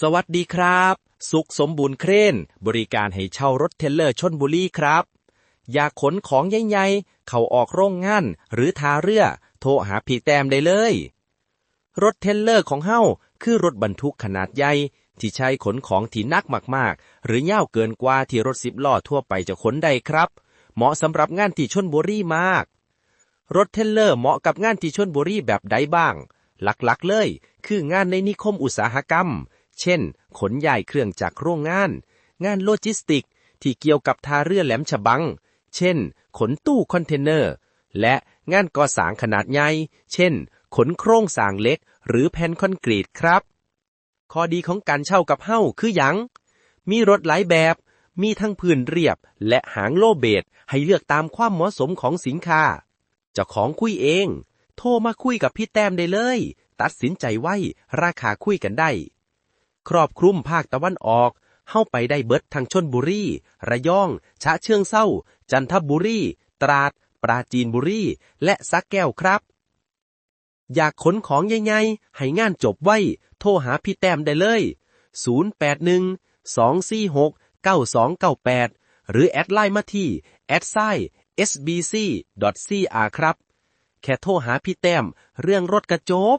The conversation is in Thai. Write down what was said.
สวัสดีครับ สุขสมบูรณ์เครน บริการให้เช่ารถเทลเลอร์ชนบุรีครับ อยากขนของใหญ่ๆ เข้าออกโรงงาน หรือทาเรือ โทรหาพี่แต้มได้เลย รถเทลเลอร์ของเฮาคือรถบรรทุกขนาดใหญ่ ที่ใช้ขนของที่นักมากๆ หรือยาวเกินกว่าที่รถสิบล้อทั่วไปจะขนได้ครับ เหมาะสำหรับงานที่ชนบุรีมาก รถเทลเลอร์เหมาะกับงานที่ชนบุรีแบบใดบ้าง หลักๆเลย คืองานในนิคมอุตสาหกรรม เช่น ขนย้ายเครื่องจากโรงงาน งานโลจิสติก ที่เกี่ยวกับท่าเรือแหลมฉบัง เช่น ขนตู้คอนเทนเนอร์ และงานก่อสร้างขนาดใหญ่ เช่น ขนโครงสร้างเล็ก หรือแผ่นคอนกรีตครับ ข้อดีของการเช่ากับเฮ้าคือหยังมีรถหลายแบบ มีทั้งพื้นเรียบและหางโลเบดให้เลือกตามความเหมาะสมของสินค้า เจ้าของคุยเอง โทรมาคุยกับพี่แต้มได้เลย ตัดสินใจไว้ ราคาคุยกันได้ ครอบคลุมภาคตะวันออก เข้าไปได้เบิดทางชนบุรี ระยองฉะเชิงเศร้า จันทบุรี ตราด ปราจีนบุรี และสักแก้วครับ อยากขนของใหญ่ๆให้งานจบไว้ โทรหาพี่แต้มได้เลย 081 246 9298 หรือแอดไลน์มาที่ a d s i sbc.cr ครับ แค่โทรหาพี่แต้มเรื่องรถกระจบ